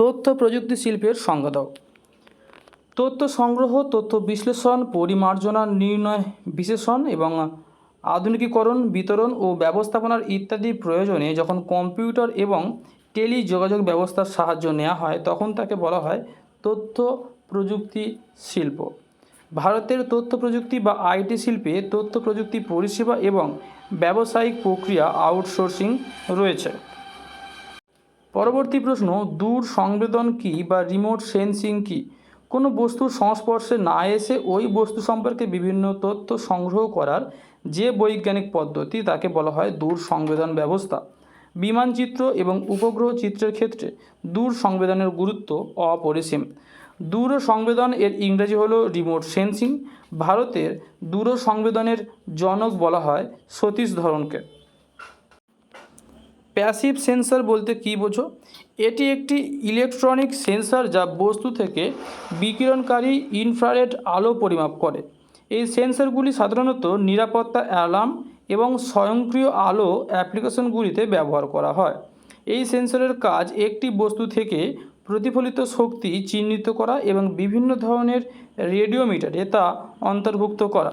তথ্য প্রযুক্তি শিল্পের সংজ্ঞা দাও তথ্য সংগ্রহ, তথ্য বিশ্লেষণ, পরিমার্জনা, নির্ণয় বিশেষণ এবং আধুনিকীকরণ, বিতরণ ও ব্যবস্থাপনার ইত্যাদি প্রয়োজনে যখন কম্পিউটার এবং টেলি যোগাযোগ ব্যবস্থার সাহায্য নেওয়া হয়, তখন তাকে বলা হয় তথ্য প্রযুক্তি শিল্প। ভারতের তথ্য প্রযুক্তি বা আইটি শিল্পে তথ্য প্রযুক্তি পরিষেবা এবং ব্যবসায়িক প্রক্রিয়া আউটসোর্সিং রয়েছে। পরবর্তী প্রশ্ন, দূর সংবেদন কি বা রিমোট সেন্সিং কি? কোনো বস্তুর সংস্পর্শে না এসে ওই বস্তু সম্পর্কে বিভিন্ন তথ্য সংগ্রহ করার যে বৈজ্ঞানিক পদ্ধতি, তাকে বলা হয় দূর সংবেদন ব্যবস্থা। বিমানচিত্র এবং উপগ্রহ চিত্রের ক্ষেত্রে দূর সংবেদনের গুরুত্ব অপরিসীম। দূর সংবেদন এর ইংরেজি হলো রিমোট সেন্সিং ভারতের দূর সংবেদনের জনক বলা হয় সতীশ ধরনকে। প্যাসিভ সেন্সর বলতে কী বোঝো? এটি একটি ইলেকট্রনিক সেন্সর যা বস্তু থেকে বিকিরণকারী ইনফ্রারেড আলো পরিমাপ করে। এই সেন্সরগুলি সাধারণত নিরাপত্তা অ্যালার্ম এবং স্বয়ংক্রিয় আলো অ্যাপ্লিকেশনগুলিতে ব্যবহার করা হয়। এই সেন্সরের কাজ একটি বস্তু থেকে প্রতিফলিত শক্তি চিহ্নিত করা এবং বিভিন্ন ধরনের রেডিওমিটারে তা অন্তর্ভুক্ত করা।